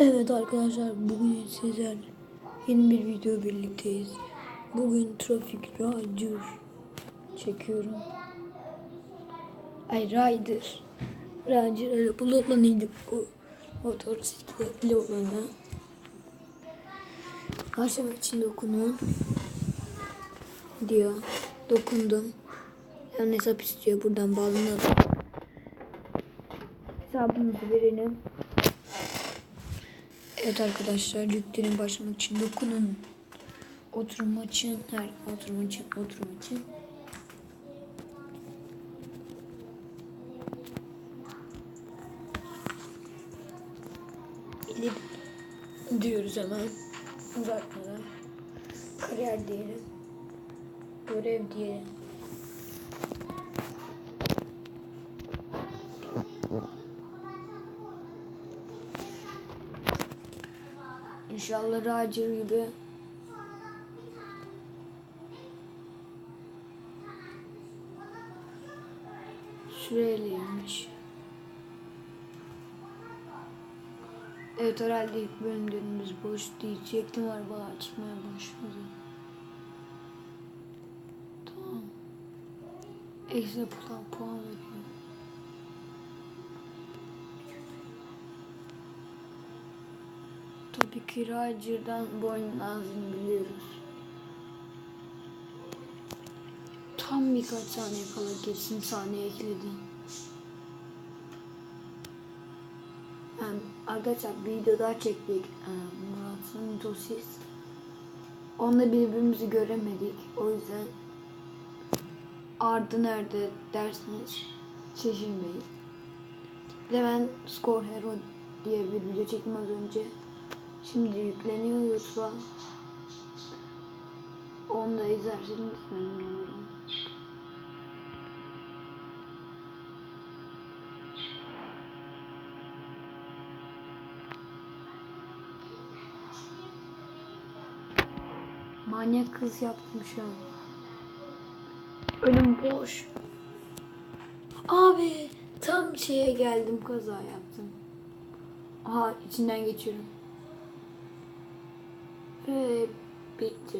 Evet arkadaşlar bugün sizler yeni bir video birlikteyiz. Bugün trafik rider çekiyorum. Ay rider. Rider araba olanıydı bu. Motosikletli olanı. Aşağı için dokunun. Diyor. Dokundum. Yani hesap istiyor. Buradan bağlanalım. Hesabımızı verelim. Evet arkadaşlar yüklerin başlamak için dokunun. Oturum açın. Her oturum açın. Oturum açın. İlip diyoruz hemen. Uzatmadan. Kariyer diyelim. Görev diyelim. İnşallah Roger gibi Süreliymiş. Evet herhalde ilk bölümlerimiz boş diyecektim araba çıkmaya başladı. Tamam. Ekstra puan, puan Tabii ki Roger'dan boyun ağzını biliyoruz. Tam birkaç saniye kala geçsin saniye ekledi. Yani arkadaşlar bir video daha çektik. Murat'ın Mitosis. Onunla birbirimizi göremedik. O yüzden Ardı nerede dersiniz şaşırmayın. Bir de ben Score Hero diye bir video çektim az önce. Şimdi yükleniyor YouTube'a. Onu da izlerseniz memnun olurum. Manyak kız yaptım şu an. Önüm boş. Abi tam şeye geldim kaza yaptım. Aha içinden geçiyorum. Bitti.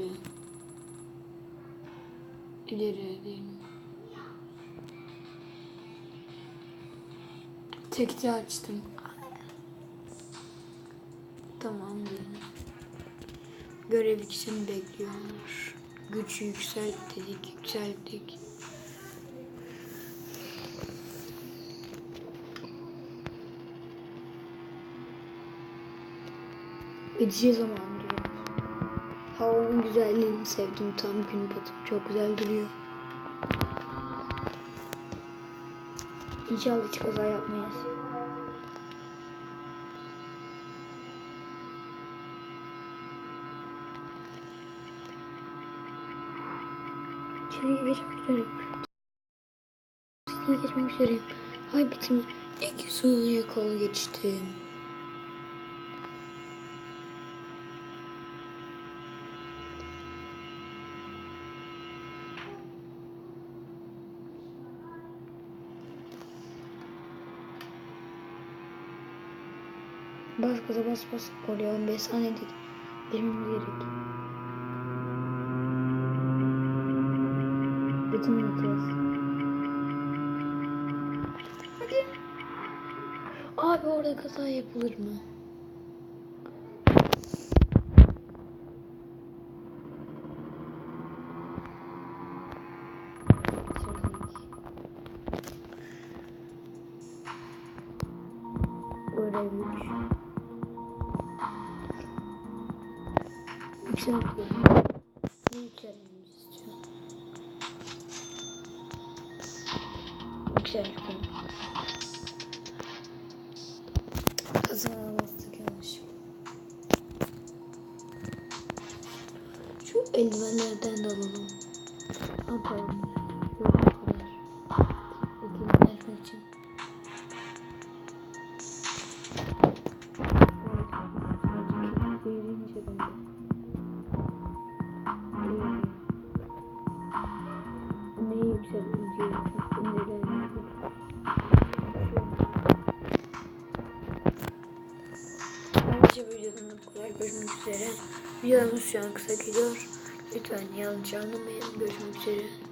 İleri diyelim. Tekte açtım. Tamam diyelim. Görev için bekliyormuş. Güç yükselt dedik, yükselttik. Gideceği zaman diyor. Havanın güzelliğini sevdim. Tam gün batımı çok güzel duruyor. İnşallah hiç kaza yapmayız. İçeriye geçmek üzereyim. İçeriye geçmek üzereyim. Ay bitim. İki saniye kala geçtim. Bas gaza bas bas. Oraya 15 saniye dedik. Girmemiz gerek. Bütün yapacağız. Hadi. Abi orada kaza yapılır mı? Görevlik. Yükseltiyorum. Ne yükseltmemizi istiyor? Yükseltiyorum. Kazana bastık yanlış. Şu eldivenlerden de alalım. Atalım. Yok neden Arkadaşlar bu kadar. Görüşmek üzere. Videomuz şu an kısa geliyor. Lütfen yanlış anlamayın. Görüşmek üzere.